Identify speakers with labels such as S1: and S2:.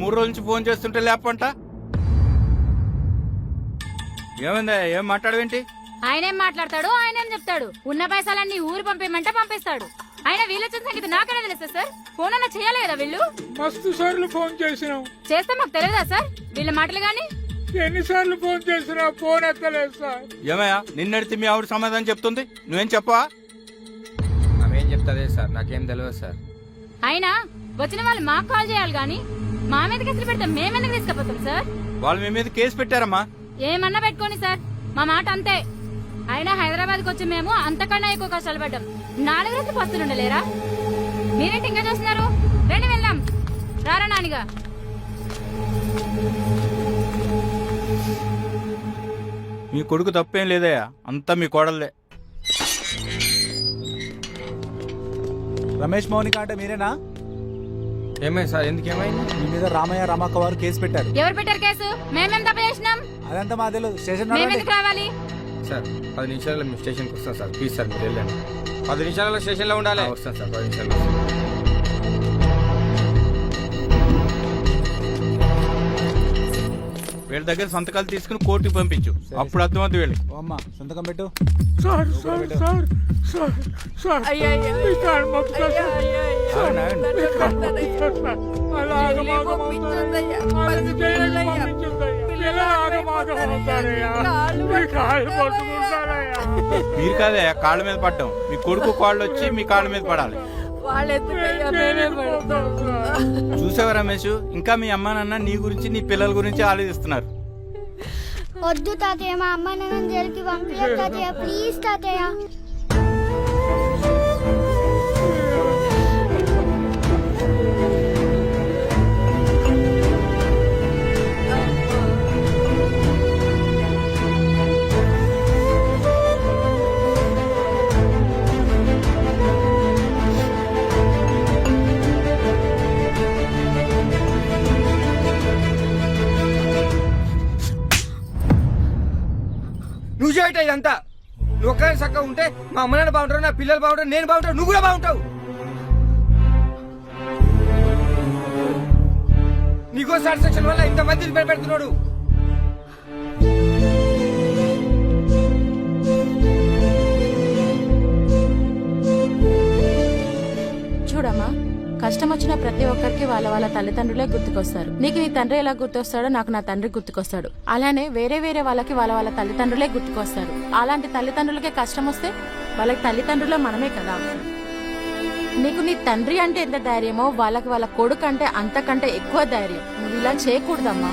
S1: మూడు రోజుల నుంచి ఫోన్ చేస్తుంటే లేపంట. ఏమైందా? ఏం మాట్లాడవేంటి?
S2: ఆయన ఏం మాట్లాడతాడు ఆయన ఏం చెప్తాడు? ఉన్న పైసలన్నీ ఊరు పంపేయమంటే పంపిస్తాడు. ఆయన వీళ్ళొచ్చిన సంగతి నాకనే తెలుసా సార్? ఫోన్ అన్న చేయాలి కదా వీళ్ళు?
S3: మస్తు సార్లు ఫోన్ చేసినాం.
S2: చేస్తే మాకు తెలియదా సార్? వీళ్ళ మాటలు గాని?
S3: ఎన్నిసార్లు ఫోన్ చేసినా ఫోన్ ఎత్తలేదు సార్.
S1: ఏమయ్యా నిన్నడితే మీ ఆవిడ సమాధానం చెప్తుంది? నువ్వేం చెప్పవా?
S4: ఆమె ఏం చెప్తుంది సార్. నాకేం తెలియదు సార్.
S2: అయినా వచ్చిన వాళ్ళు మాకు కాల్ చేయాలి గాని మా మీద కేసులు పెడితే మేమెందుకు తీసుకుపోతాం సార్?
S1: వాళ్ళు మీ మీద కేసు పెట్టారమ్మా.
S2: ఏమన్నా పెట్టుకోండి సార్. మా మాట అంతే. అయినా హైదరాబాద్కి వచ్చి మేము అంతకన్నా ఎక్కువ కష్టాలు పడ్డాం. నాలుగు రోజులు పస్తులు ఉండలేరా? మీరేంటి ఇంకా చూస్తున్నారు? రండి వెళ్దాం. రారా నానిగా.
S1: మీ కొడుకు తప్పేం లేదయ్యా. అంతా మీ కోడలే
S5: రమేష్ మౌనిక అంటే మీరేనా?
S4: ఏమైంది సార్? ఎందుకు ఏమైంది?
S5: మీ మీద రామయ్య రామక్క వారు కేసు పెట్టారు.
S2: ఎవరు పెట్టారు కేసు? మేమేం తప్ప చేసినాం?
S5: అదంతా మా తెలియదు స్టేషన్
S2: రావాలి?
S4: సార్ పది నిమిషాల్లో మీ స్టేషన్కి వస్తాను సార్. ప్లీజ్ సార్ మీరు వెళ్ళండి. పది నిమిషాలలో స్టేషన్లో ఉండాలి. వస్తాను సార్ పది నిమిషాల్లో.
S1: వీళ్ళ దగ్గర సంతకాలు తీసుకుని కోర్టుకి పంపించు. అప్పుడు అర్థమవుతుంది వీళ్ళకి.
S5: ఓ అమ్మ సంతకం పెట్టు.
S3: Sir sir sir sir sir
S1: మీరు కాదయ్యా కాళ్ళ మీద పడ్డాం. మీ కొడుకు కాళ్ళు వచ్చి మీ కాళ్ళ మీద పడాలి. చూసావా రమేష్? ఇంకా మీ అమ్మ నాన్న నీ గురించి నీ పిల్లల గురించి ఆలోచిస్తున్నారు.
S6: వద్దు తాతయ్య మా అమ్మ నన్ను జైలుకి పంపించదు తాతయ్య. ప్లీజ్ తాతయ్య.
S4: నువ్వు ఇదంతా. నువ్వు ఒక్కడే చక్కగా ఉంటే మా అమ్మ నాన్న బాగుంటారు నా పిల్లలు బాగుంటారు నేను బాగుంటాను నువ్వు కూడా బాగుంటావు. నీకో సాటిస్ఫాక్షన్ వల్ల ఇంతమంది
S7: పెడుతున్నాడు కష్టం వచ్చిన ప్రతి ఒక్కరికి వాళ్ళ వాళ్ళ తల్లిదండ్రులే గుర్తుకొస్తారు. నీకు నీ తండ్రి ఎలా గుర్తొస్తాడో నాకు నా తండ్రి గుర్తుకొస్తాడు. అలానే వేరే వేరే వాళ్ళకి వాళ్ళ వాళ్ళ తల్లిదండ్రులే గుర్తుకొస్తారు. అలాంటి తల్లిదండ్రులకే కష్టం వస్తే వాళ్ళకి తల్లిదండ్రులే మనమే కదా. నీకు నీ తండ్రి అంటే ఎంత ధైర్యమో వాళ్ళకి వాళ్ళ కొడుకు అంటే అంతకంటే ఎక్కువ ధైర్యం. నువ్వు ఇలా చేయకూడదమ్మా.